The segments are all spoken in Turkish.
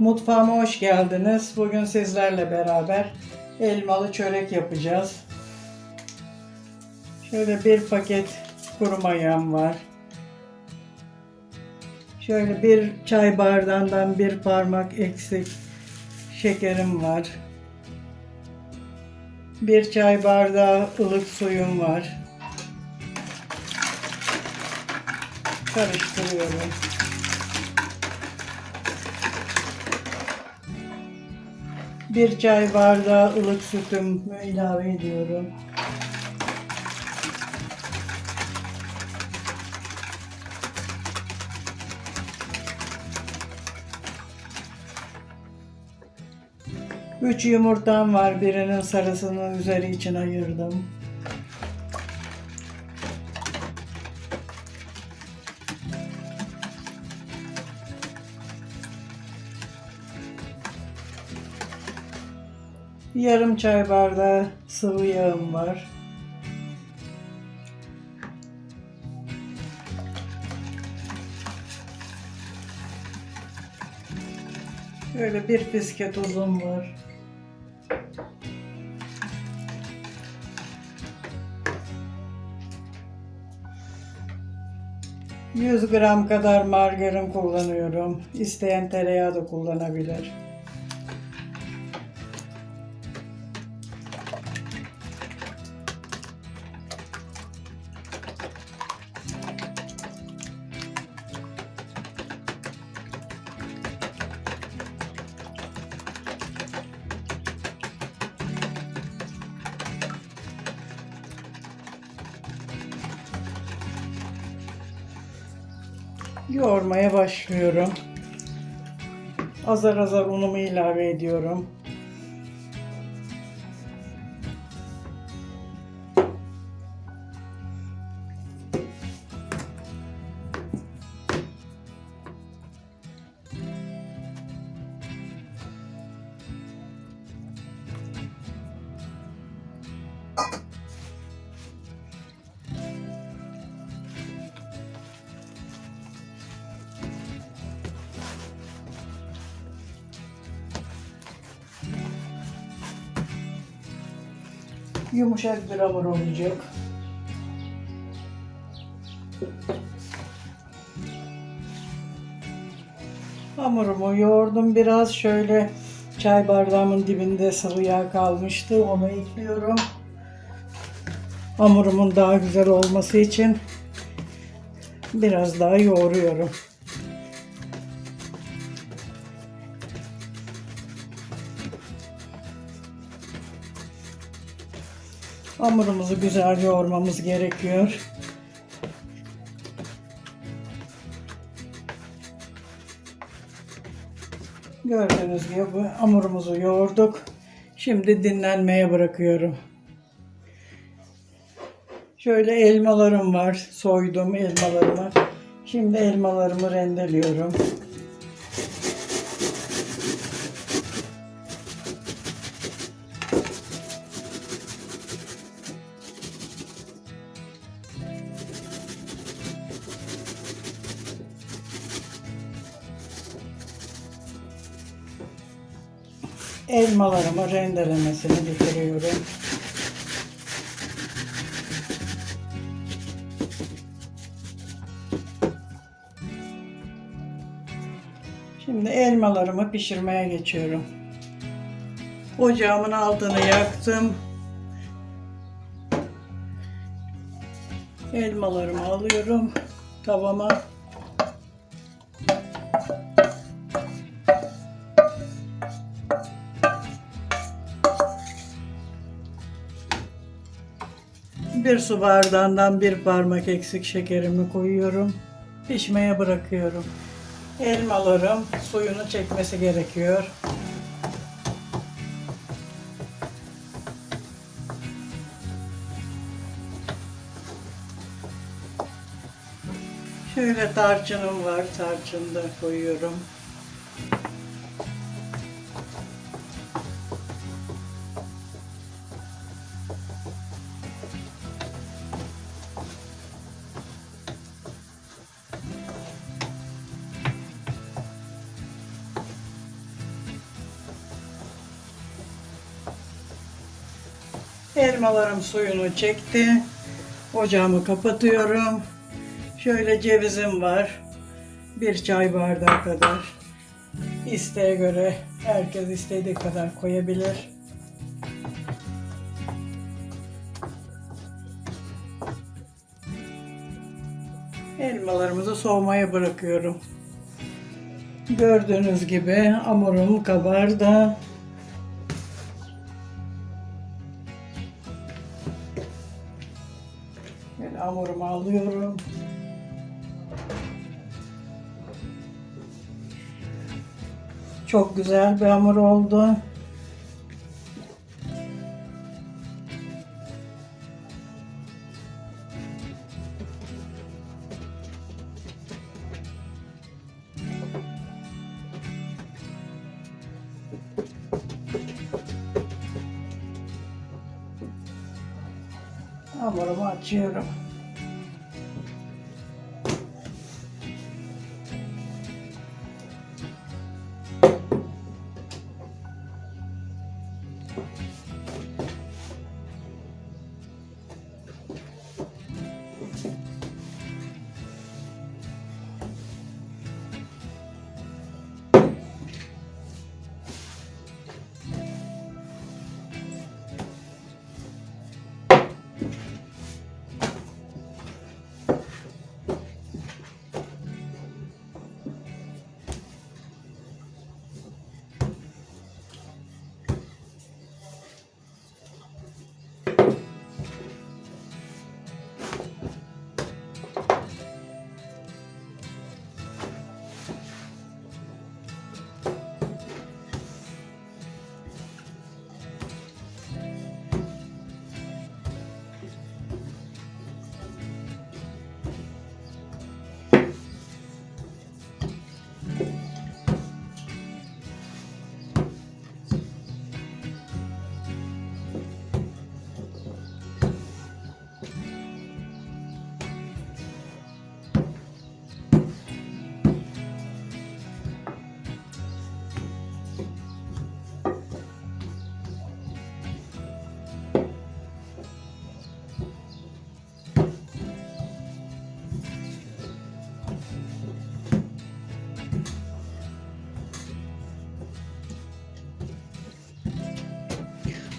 Mutfağıma hoş geldiniz. Bugün sizlerle beraber elmalı çörek yapacağız. Şöyle bir paket kuru mayam var. Şöyle bir çay bardağından bir parmak eksik şekerim var. Bir çay bardağı ılık suyum var. Karıştırıyorum. Bir çay bardağı ılık sütümü ilave ediyorum. Üç yumurtam var. Birinin sarısını üzeri için ayırdım. Yarım çay bardağı sıvı yağım var. Böyle bir fiske tuzum var. ...100 gram kadar margarin kullanıyorum. İsteyen tereyağı da kullanabilir. Yoğurmaya başlıyorum. Azar azar unumu ilave ediyorum. Yumuşak bir hamur olacak. Hamurumu yoğurdum biraz şöyle çay bardağımın dibinde sıvı yağ kalmıştı onu ekliyorum. Hamurumun daha güzel olması için biraz daha yoğuruyorum. Hamurumuzu güzel yoğurmamız gerekiyor. Gördüğünüz gibi hamurumuzu yoğurduk. Şimdi dinlenmeye bırakıyorum. Şöyle elmalarım var. Soydum elmalarımı. Şimdi elmalarımı rendeliyorum. Elmalarımı rendelemesini bitiriyorum. Şimdi elmalarımı pişirmeye geçiyorum. Ocağımın altını yaktım. Elmalarımı alıyorum tavama. Bir su bardağından bir parmak eksik şekerimi koyuyorum. Pişmeye bırakıyorum. Elmalarım suyunu çekmesi gerekiyor. Şöyle tarçınım var. Tarçını da koyuyorum. Elmalarım suyunu çekti. Ocağımı kapatıyorum. Şöyle cevizim var. Bir çay bardağı kadar. İsteğe göre herkes istediği kadar koyabilir. Elmalarımızı soğumaya bırakıyorum. Gördüğünüz gibi hamurum kabardı. Hamurumu alıyorum. Çok güzel bir hamur oldu. Hamurumu açıyorum.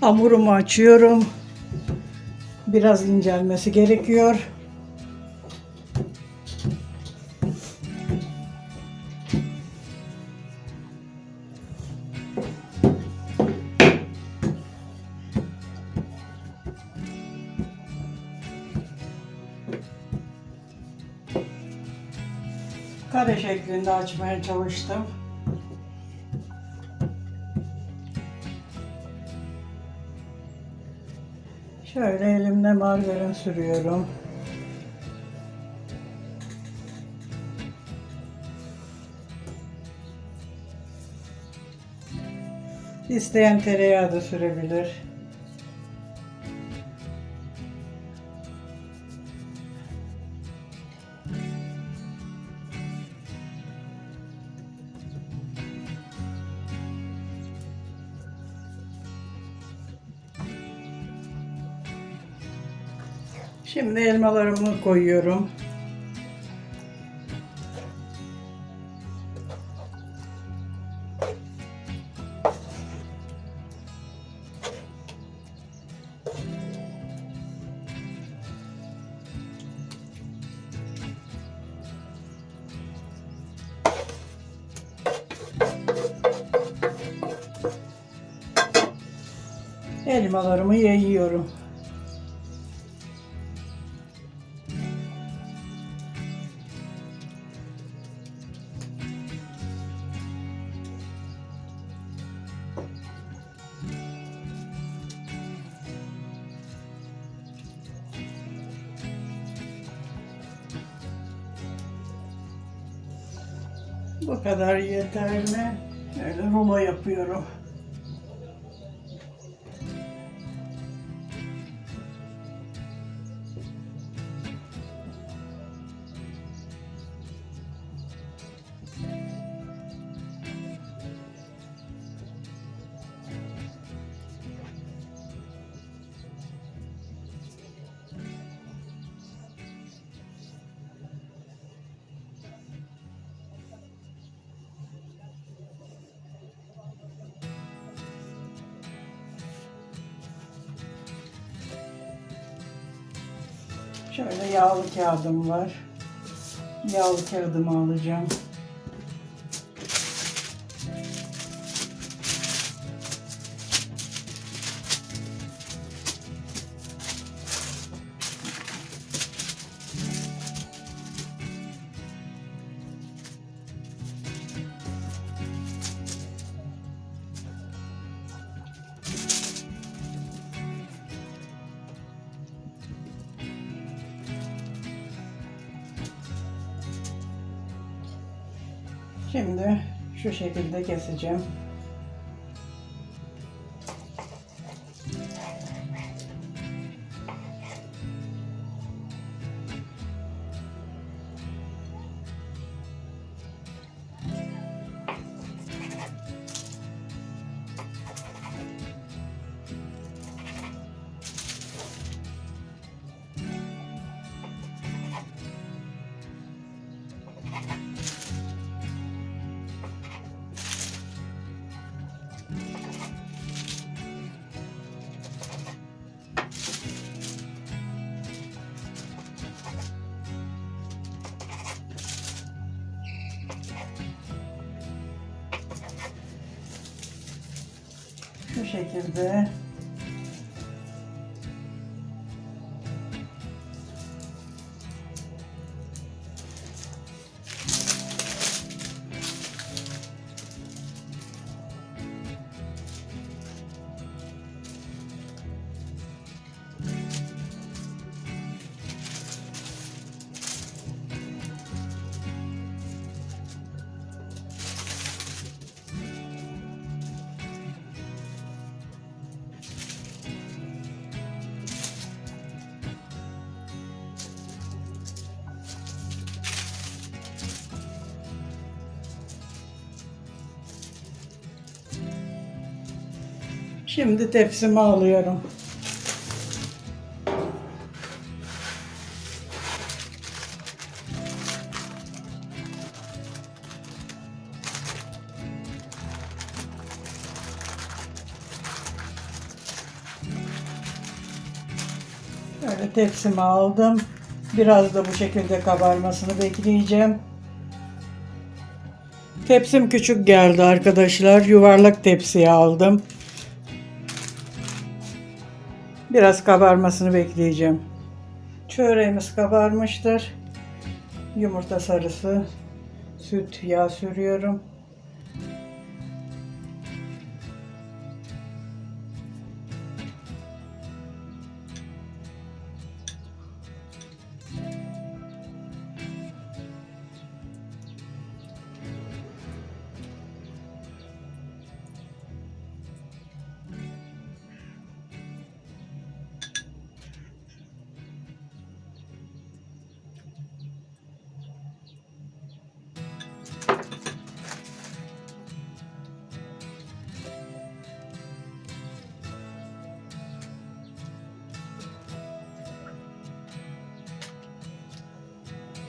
Hamurumu açıyorum. Biraz incelmesi gerekiyor. Kare şeklinde açmaya çalıştım. Şöyle elimde margarin sürüyorum. İsteyen tereyağı da sürebilir. Şimdi elmalarımı koyuyorum. Elmalarımı yayıyorum. Kadar yeterli. Öyle rulo yapıyorum. Şöyle yağlı kağıdım var. Yağlı kağıdımı alacağım. Şimdi şu şekilde keseceğim. Şu şekilde Şimdi tepsimi alıyorum. Böyle tepsimi aldım. Biraz da bu şekilde kabarmasını bekleyeceğim. Tepsim küçük geldi arkadaşlar. Yuvarlak tepsiye aldım. Biraz kabarmasını bekleyeceğim. Çöreğimiz kabarmıştır. Yumurta sarısı, süt, yağ sürüyorum.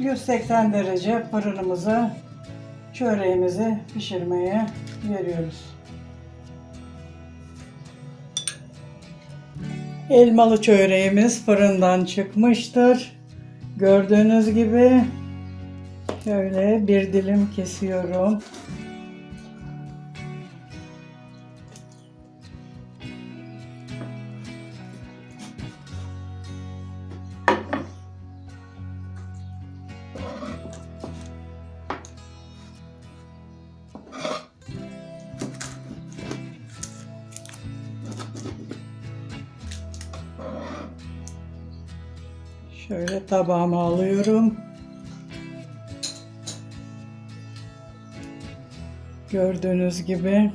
...180 derece fırınımızı... ...çöreğimizi pişirmeye veriyoruz. Elmalı çöreğimiz fırından çıkmıştır. Gördüğünüz gibi şöyle bir dilim kesiyorum. Şöyle tabağıma alıyorum. Gördüğünüz gibi.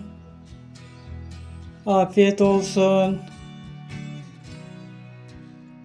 Afiyet olsun.